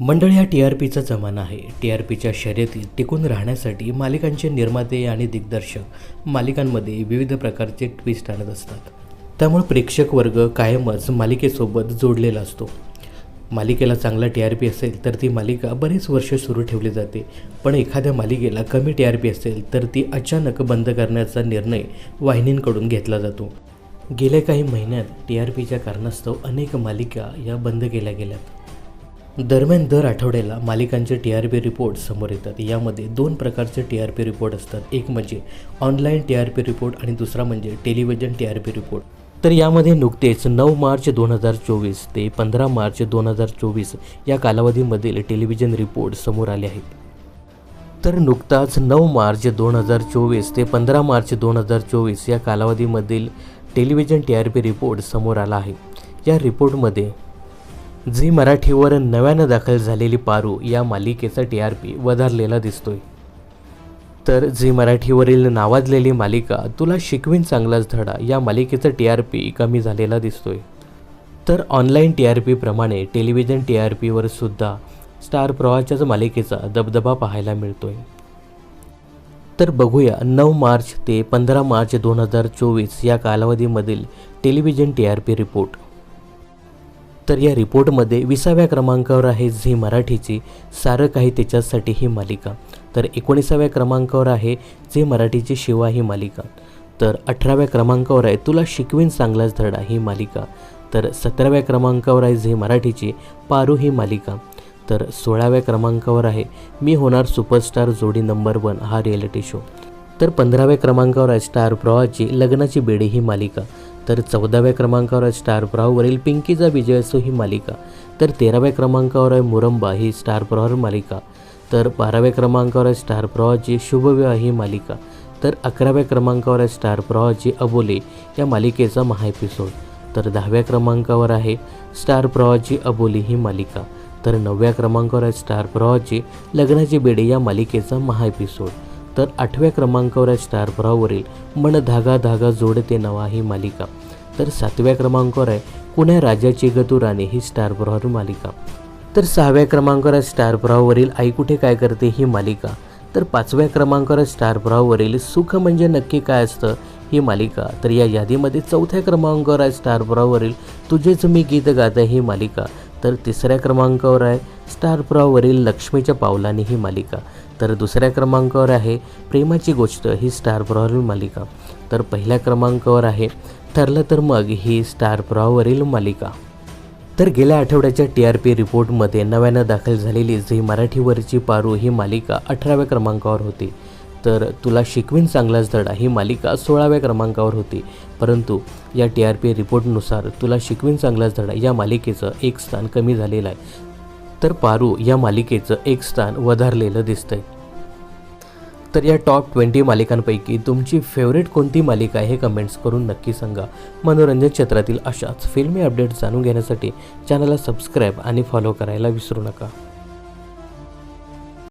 मंडळ हा T R पीचा जमाना आहे. टी आर पीच्या शर्यतीत टिकून राहण्यासाठी मालिकांचे निर्माते आणि दिग्दर्शक मालिकांमध्ये विविध प्रकारचे ट्विस्ट आणत असतात. त्यामुळे प्रेक्षक वर्ग कायमच मालिकेसोबत जोडलेला असतो. मालिकेला चांगला टी आर पी असेल तर ती मालिका बरेच वर्ष सुरू ठेवली जाते. पण एखाद्या मालिकेला कमी टी आर पी असेल तर ती अचानक बंद करण्याचा निर्णय वाहिनींकडून घेतला जातो. गेल्या काही महिन्यात टी आर पीच्या कारणास्तव अनेक मालिका या बंद केल्या गेल्यात. दरम्यान दर आठवड्याला मालिकांचे टी आर पी रिपोर्ट समोर येतात. यामध्ये दोन प्रकारचे टी आर पी रिपोर्ट असतात. एक म्हणजे online T R P report आणि दुसरा म्हणजे television T R P report तर यामध्ये नुकतेच नऊ मार्च दोन हजार चोवीस ते पंधरा मार्च दोन हजार चोवीस या कालावधीमधील टेलिव्हिजन रिपोर्ट समोर आले आहेत. तर नुकताच नऊ मार्च दोन हजार चोवीस ते पंधरा मार्च दोन हजार चोवीस या कालावधीमधील television T R P report समोर आला आहे. या रिपोर्टमध्ये झी मराठीवर नव्यानं दाखल झालेली पारू या मालिकेचा टी आर पी वधारलेला दिसतोय. तर झी मराठीवरील नावाजलेली मालिका तुला शिकवीन चांगलाच धडा या मालिकेचा टी आर पी कमी झालेला दिसतोय. तर ऑनलाईन टी आर पीप्रमाणे टेलिव्हिजन टी आर पीवर सुद्धा स्टार प्रवाहाच्याच मालिकेचा दबदबा पाहायला मिळतोय. तर बघूया नऊ मार्च ते पंधरा मार्च दोन हजार चोवीस या कालावधीमधील television T R P report. तर या रिपोर्टमध्ये विसाव्या क्रमांकावर आहे झी मराठीची सारं काही त्याच्यासाठी ही मालिका. तर एकोणीसाव्या क्रमांकावर आहे झी मराठीची शिवा ही मालिका. तर अठराव्या क्रमांकावर आहे तुला शिकवीन चांगलाच धडा ही मालिका. तर सतराव्या क्रमांकावर आहे झी मराठीची पारू ही मालिका. तर सोळाव्या क्रमांकावर आहे मी होणार सुपरस्टार जोडी नंबर वन हा रिॲलिटी शो. तर पंधराव्या क्रमांकावर आहे स्टार प्रवाहाची लग्नाची बेडी ही मालिका. तर चौदाव्या क्रमांकावर आहे स्टार प्रवाहावरील पिंकीचा विजय असो ही मालिका. तर तेराव्या क्रमांकावर आहे मुरंबा ही स्टार प्रवाह मालिका. तर बाराव्या क्रमांकावर आहे स्टार प्रवाहाची शुभविवाह ही मालिका. तर अकराव्या क्रमांकावर आहे स्टार प्रवाहाची अबोले या मालिकेचा महा एपिसोड तर दहाव्या क्रमांकावर आहे स्टार प्रवाहाची अबोली ही मालिका. तर नवव्या क्रमांकावर आहे स्टार प्रवाहाची लग्नाची बेडी या मालिकेचा महा एपिसोड तर आठव्या क्रमांकावर आहे स्टार मन धागा धागा जोडते नवा ही मालिका. तर सातव्या क्रमांकावर आहे कुण्या राजाची गतू राणी ही स्टारभरावर मालिका. तर सहाव्या क्रमांकावर आहे स्टारभरावरील आई कुठे काय करते ही मालिका. तर पाचव्या क्रमांकावर आहे सुख म्हणजे नक्की काय असतं ही मालिका. तर या यादीमध्ये चौथ्या क्रमांकावर आहे स्टारभरावरील तुझेच मी गीत गाते ही मालिका. तर तिसऱ्या क्रमांकावर आहे स्टार प्रवाहावरील लक्ष्मीच्या पावलाने ही मालिका. तर दुसऱ्या क्रमांकावर आहे प्रेमाची गोष्ट ही स्टार प्रवाहावरील मालिका. तर पहिल्या क्रमांकावर आहे ठरलं तर मग ही स्टार प्रवाहावरील मालिका. तर गेल्या आठवड्याच्या टी आर पी रिपोर्टमध्ये नव्यानं दाखल झालेली झी मराठीवरची पारू ही मालिका अठराव्या क्रमांकावर होती. तर तुला शिकवीन चांगलाच धडा. ही मालिका सोळाव्या क्रमांकावर होती. परंतु या टी आर पी रिपोर्टनुसार तुला शिकवीन चांगलाच धडा. या मालिकेचं एक स्थान कमी झालेलं आहे. तर पारू या मालिकेचं एक स्थान वधारलेलं दिसतंय. तर या टॉप ट्वेंटी मालिकांपैकी तुमची फेवरेट कोणती मालिका आहे हे कमेंट्स करून नक्की सांगा. मनोरंजन क्षेत्रातील अशाच फिल्मी अपडेट्स जाणून घेण्यासाठी चॅनलला सबस्क्राईब आणि फॉलो करायला विसरू नका.